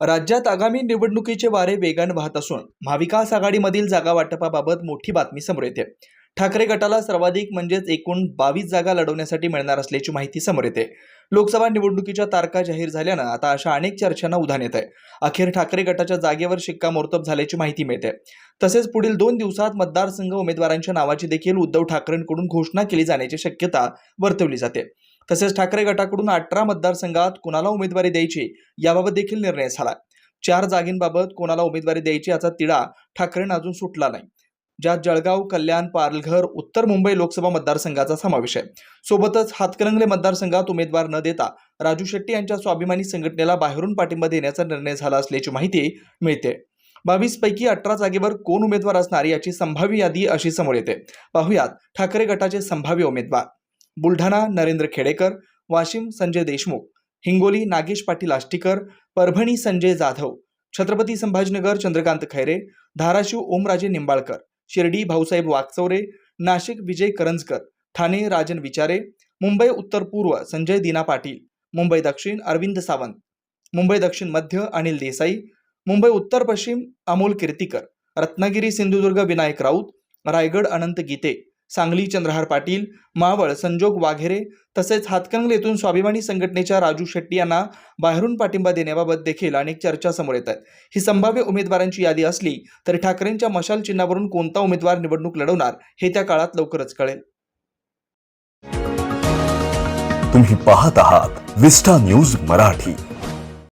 राज्यात आगामी निवडणुकीचे वारे वेगानं वाहत असून महाविकास आघाडीमधील जागा वाटपाबाबत मोठी बातमी समोर येते. ठाकरे गटाला सर्वाधिक म्हणजेच एकूण बावीस जागा लढवण्यासाठी मिळणार असल्याची माहिती समोर येते. लोकसभा निवडणुकीच्या तारखा जाहीर झाल्यानं आता अशा अनेक चर्चांना उधाण येत आहे अखेर ठाकरे गटाच्या जागेवर शिक्कामोर्तब झाल्याची माहिती मिळते. तसेच पुढील दोन दिवसात मतदारसंघ उमेदवारांच्या नावाची देखील उद्धव ठाकरेंकडून घोषणा केली जाण्याची शक्यता वर्तवली जाते. तसेच ठाकरे गटाकडून अठरा मतदारसंघात कुणाला उमेदवारी द्यायची याबाबत देखील निर्णय झाला. चार जागींबाबत कोणाला उमेदवारी द्यायची याचा तिढा ठाकरेंना अजून सुटला नाही. ज्यात जळगाव कल्याण पालघर उत्तर मुंबई लोकसभा मतदारसंघाचा समावेश आहे. सोबतच हातकरंगले मतदारसंघात उमेदवार न देता राजू शेट्टी यांच्या स्वाभिमानी संघटनेला बाहेरून पाठिंबा देण्याचा निर्णय झाला असल्याची माहिती मिळते. बावीस पैकी अठरा जागेवर कोण उमेदवार असणार याची संभाव्य यादी अशी समोर येते. पाहुयात ठाकरे गटाचे संभाव्य उमेदवार. बुलढाणा नरेंद्र खेडेकर वाशिम संजय देशमुख हिंगोली नागेश पाटील आष्टीकर परभणी संजय जाधव छत्रपती संभाजीनगर चंद्रकांत खैरे धाराशिव ओमराजे निंबाळकर शिर्डी भाऊसाहेब वाकचौरे नाशिक विजय करंजकर ठाणे राजन विचारे मुंबई उत्तर पूर्व संजय दिना पाटील मुंबई दक्षिण अरविंद सावंत मुंबई दक्षिण मध्य अनिल देसाई मुंबई उत्तर पश्चिम अमोल कीर्तीकर रत्नागिरी सिंधुदुर्ग विनायक राऊत रायगड अनंत गीते सांगली चंद्रहार पाटील मावळ संजोग वाघेरे तसेच हातकंगलेतून स्वाभिमानी संघटनेच्या राजू शेट्टी यांना बाहेरून पाठिंबा देण्याबाबत देखील अनेक चर्चा समोर येत आहेत. ही संभाव्य उमेदवारांची यादी असली तरी ठाकरेंच्या मशाल चिन्हावरून कोणता उमेदवार निवडणूक लढवणार हे त्या काळात लवकरच कळेल. तुम्ही पाहत आहात विस्टा न्यूज मराठी.